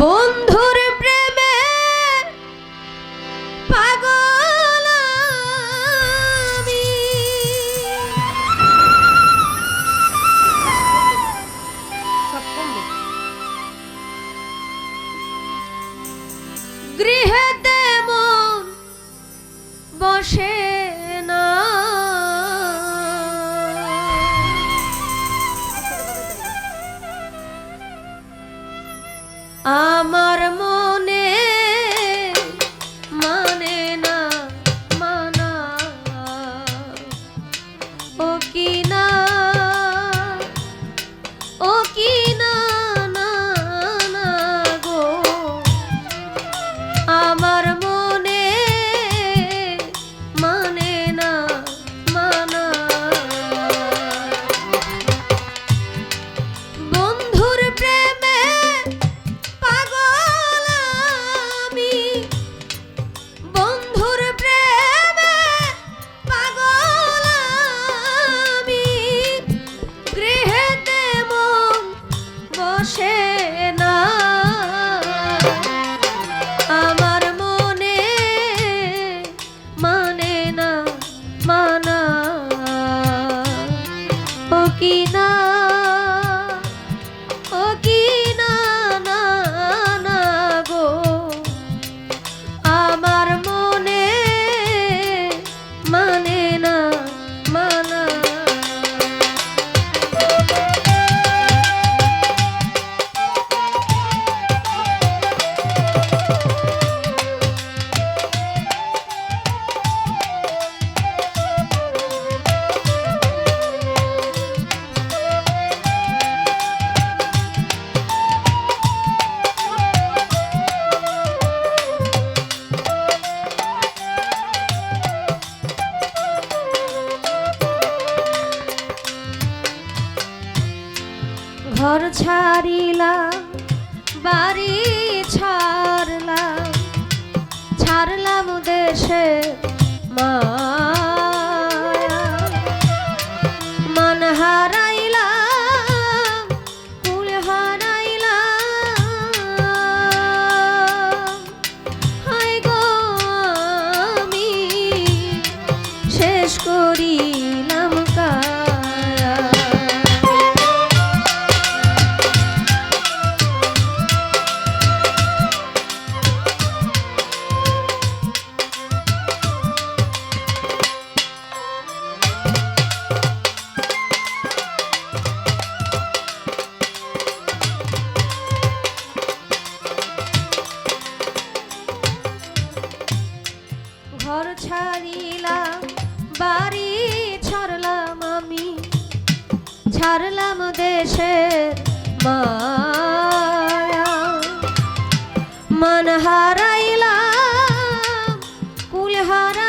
বন্ধুর প্রেমে পাগল গৃহেতে মন বসে আমার মন ছাড়িলা বাড়ি ছাড়লাম দেশে মায়া। মন হারাইলাম কুল হারা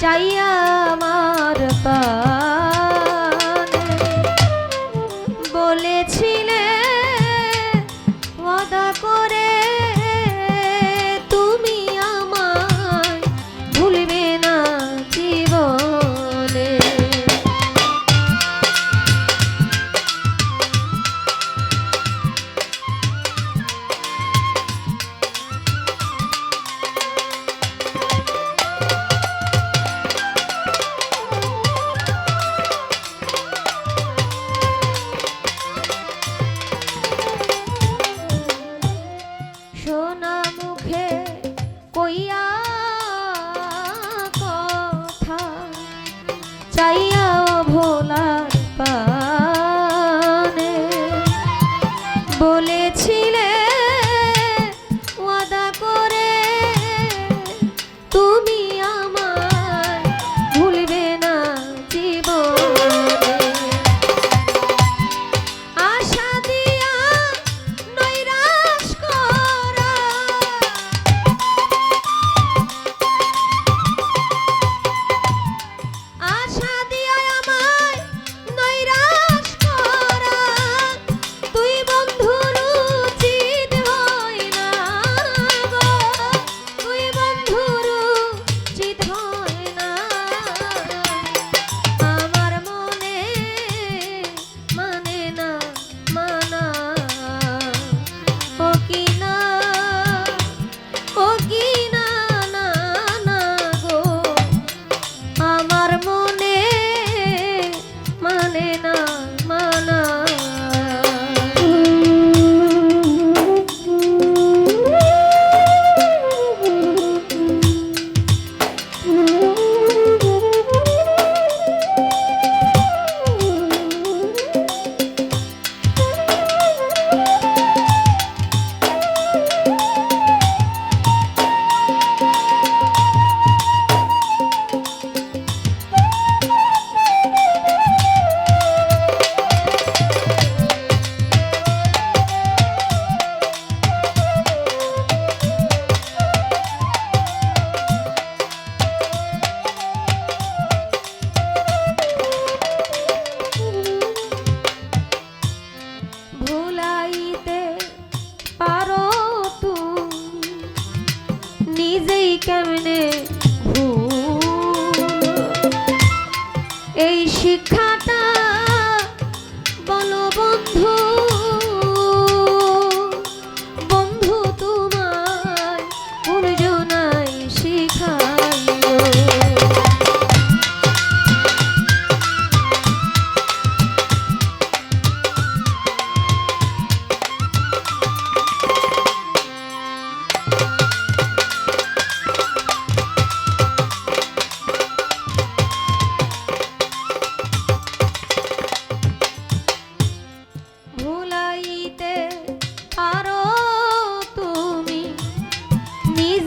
চাইয়া সোনা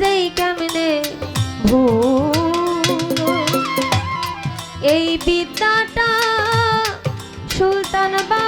নিজেই কেমনে ভুল। এই বিদ্যাটা সুলতান বাবা